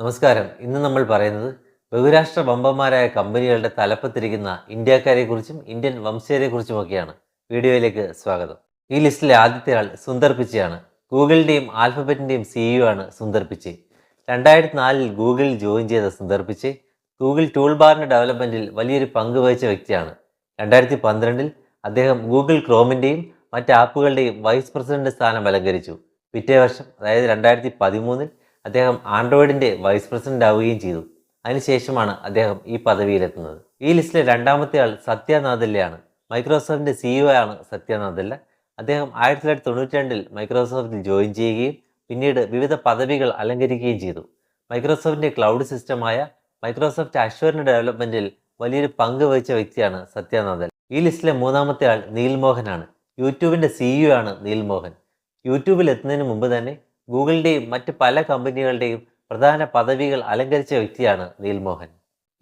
നമസ്കാരം. ഇന്ന് നമ്മൾ പറയുന്നത് ബഹുരാഷ്ട്ര ബമ്പന്മാരായ കമ്പനികളുടെ തലപ്പത്തിരിക്കുന്ന ഇന്ത്യക്കാരെക്കുറിച്ചും ഇന്ത്യൻ വംശീയരെക്കുറിച്ചുമൊക്കെയാണ് വീഡിയോയിലേക്ക് സ്വാഗതം. ഈ ലിസ്റ്റിലെ ആദ്യത്തെ ആൾ സുന്ദർ പിച്ചയാണ്. ഗൂഗിളിന്റെയും ആൽഫബറ്റിന്റെയും സിഇഒ ആണ് സുന്ദർ പിച്ചെ. രണ്ടായിരത്തി നാലിൽ ഗൂഗിളിൽ ജോയിൻ ചെയ്ത സുന്ദർ പിച്ചെ ഗൂഗിൾ ടൂൾ ബാറിന്റെ ഡെവലപ്മെന്റിൽ വലിയൊരു പങ്ക് വഹിച്ച വ്യക്തിയാണ്. രണ്ടായിരത്തി പന്ത്രണ്ടിൽ അദ്ദേഹം ഗൂഗിൾ ക്രോമിന്റെയും മറ്റ് ആപ്പുകളുടെയും വൈസ് പ്രസിഡന്റ് സ്ഥാനം അലങ്കരിച്ചു. പിറ്റേ വർഷം അതായത് രണ്ടായിരത്തി പതിമൂന്നിൽ അദ്ദേഹം ആൻഡ്രോയിഡിന്റെ വൈസ് പ്രസിഡന്റ് ആവുകയും ചെയ്തു. അതിനുശേഷമാണ് അദ്ദേഹം ഈ പദവിയിലെത്തുന്നത്. ഈ ലിസ്റ്റിലെ രണ്ടാമത്തെ ആൾ സത്യ നാദല്ലയാണ് മൈക്രോസോഫ്റ്റിന്റെ സിഇഒ ആണ് സത്യ നാദല്ല അദ്ദേഹം ആയിരത്തി തൊള്ളായിരത്തി തൊണ്ണൂറ്റി രണ്ടിൽ മൈക്രോസോഫ്റ്റിൽ ജോയിൻ ചെയ്യുകയും പിന്നീട് വിവിധ പദവികൾ അലങ്കരിക്കുകയും ചെയ്തു. മൈക്രോസോഫ്റ്റിന്റെ ക്ലൗഡ് സിസ്റ്റമായ മൈക്രോസോഫ്റ്റ് അഷ്വറിന്റെ ഡെവലപ്മെന്റിൽ വലിയൊരു പങ്ക് വഹിച്ച വ്യക്തിയാണ് സത്യനാദൽ ഈ ലിസ്റ്റിലെ മൂന്നാമത്തെ ആൾ നീൽമോഹനാണ്. യൂട്യൂബിന്റെ സിഇഒ ആണ് നീൽമോഹൻ. യൂട്യൂബിൽ എത്തുന്നതിന് മുമ്പ് തന്നെ ഗൂഗിളിന്റെയും മറ്റ് പല കമ്പനികളുടെയും പ്രധാന പദവികൾ അലങ്കരിച്ച വ്യക്തിയാണ് നീൽ മോഹൻ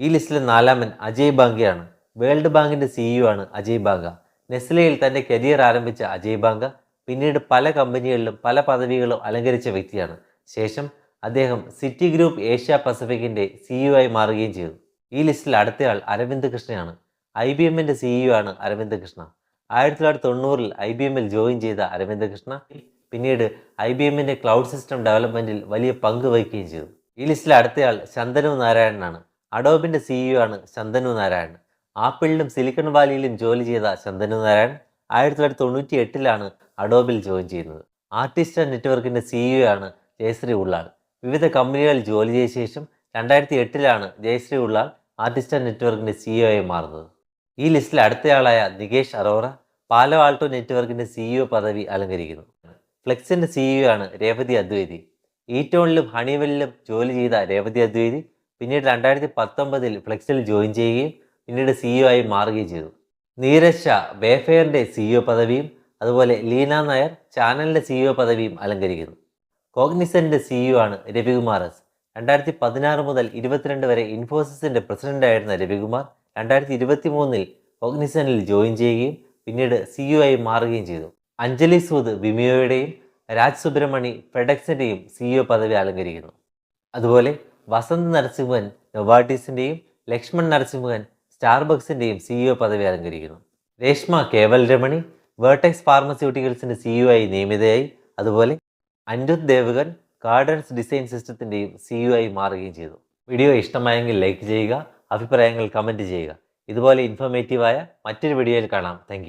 ഈ ലിസ്റ്റിലെ നാലാമൻ അജയ് ബാങ്കയാണ്. വേൾഡ് ബാങ്കിന്റെ സിഇഒ ആണ് അജയ് ബാങ്ക. നെസ്ലയിൽ തന്റെ കരിയർ ആരംഭിച്ച അജയ് ബാങ്ക പിന്നീട് പല കമ്പനികളിലും പല പദവികളും അലങ്കരിച്ച വ്യക്തിയാണ്. ശേഷം അദ്ദേഹം സിറ്റി ഗ്രൂപ്പ് ഏഷ്യ പസഫിക്കിന്റെ സിഇഒ ആയി മാറുകയും ചെയ്തു. ഈ ലിസ്റ്റിൽ അടുത്തയാൾ അരവിന്ദ് കൃഷ്ണയാണ്. ഐ ബി എമ്മിന്റെ സിഇഒ ആണ് അരവിന്ദ് കൃഷ്ണ. ആയിരത്തി തൊള്ളായിരത്തി തൊണ്ണൂറിൽ ഐ ബി എമ്മിൽ ജോയിൻ ചെയ്ത അരവിന്ദ് കൃഷ്ണ പിന്നീട് ഐ ബി എമ്മിന്റെ ക്ലൗഡ് സിസ്റ്റം ഡെവലപ്മെന്റിൽ വലിയ പങ്ക് വഹിക്കുകയും ചെയ്തു. ഈ ലിസ്റ്റിലെ അടുത്തയാൾ ശന്തനു നാരായണനാണ്. അഡോബിന്റെ സിഇഒ ആണ് ശന്തനു നാരായണൻ ആപ്പിളിലും സിലിക്കൺ വാലിയിലും ജോലി ചെയ്ത ശന്തനു നാരായണൻ ആയിരത്തി തൊള്ളായിരത്തി തൊണ്ണൂറ്റി എട്ടിലാണ് അഡോബിൽ ജോയിൻ ചെയ്യുന്നത്. ആർട്ടിസ്റ്റ് ആൻഡ് നെറ്റ്വർക്കിന്റെ സിഇഒ ആണ് ജയശ്രീ ഉള്ളാൾ. വിവിധ കമ്പനികളിൽ ജോലി ചെയ്ത ശേഷം രണ്ടായിരത്തി എട്ടിലാണ് ജയശ്രീ ഉള്ളാൾ ആർട്ടിസ്റ്റ് ആൻഡ് നെറ്റ്വർക്കിന്റെ സിഇഒ ആയി മാറുന്നത്. ഈ ലിസ്റ്റിൽ അടുത്തയാളായ നികേഷ് അറോറ പാലോ ആൾട്ടോ നെറ്റ്വർക്കിന്റെ സിഇഒ പദവി അലങ്കരിക്കുന്നു. ഫ്ലെക്സിന്റെ സിഇഒ ആണ് രേവതി അദ്വൈതി. ഈറ്റോണിലും ഹണിവെല്ലിലും ജോലി ചെയ്ത രേവതി അദ്വൈതി പിന്നീട് രണ്ടായിരത്തി പത്തൊമ്പതിൽ ഫ്ലെക്സിൽ ജോയിൻ ചെയ്യുകയും പിന്നീട് സിഇഒ ആയി മാറുകയും ചെയ്തു. നീരജ് ഷാ വേഫെയറിന്റെ സിഇഒ പദവിയും അതുപോലെ ലീന നായർ ചാനലിന്റെ സിഇഒ പദവിയും അലങ്കരിക്കുന്നു. കോഗ്നിസന്റെ സിഇഒ ആണ് രവികുമാർ എസ്. രണ്ടായിരത്തി പതിനാറ് മുതൽ ഇരുപത്തിരണ്ട് വരെ ഇൻഫോസിസിന്റെ പ്രസിഡന്റ് ആയിരുന്ന രവികുമാർ രണ്ടായിരത്തി ഇരുപത്തി മൂന്നിൽ കോഗ്നിസനിൽ ജോയിൻ ചെയ്യുകയും പിന്നീട് സിഇഒ ആയി മാറുകയും ചെയ്തു. അഞ്ജലി സൂദ് വിമിയോയുടെയും രാജ് സുബ്രഹ്മണി ഫെഡക്സിന്റെയും സിഇഒ പദവി അലങ്കരിക്കുന്നു. അതുപോലെ വസന്ത് നരസിംഹൻ നൊവാർട്ടീസിന്റെയും ലക്ഷ്മൺ നരസിംഹൻ സ്റ്റാർബക്സിന്റെയും സിഇഒ പദവി അലങ്കരിക്കുന്നു. രേഷ്മ കേവൽ രമണി വേർട്ടെക്സ് ഫാർമസ്യൂട്ടിക്കൽസിന്റെ സിഇഒ ആയി നിയമിതയായി. അതുപോലെ അനിരുദ്ധ് ദേവഗൻ ഗാർഡൻസ് ഡിസൈൻ സിസ്റ്റത്തിന്റെയും സിഇഒ ആയി മാറുകയും ചെയ്തു. വീഡിയോ ഇഷ്ടമായെങ്കിൽ ലൈക്ക് ചെയ്യുക അഭിപ്രായങ്ങൾ കമന്റ് ചെയ്യുക. ഇതുപോലെ ഇൻഫോർമേറ്റീവായ മറ്റൊരു വീഡിയോയിൽ കാണാം. താങ്ക്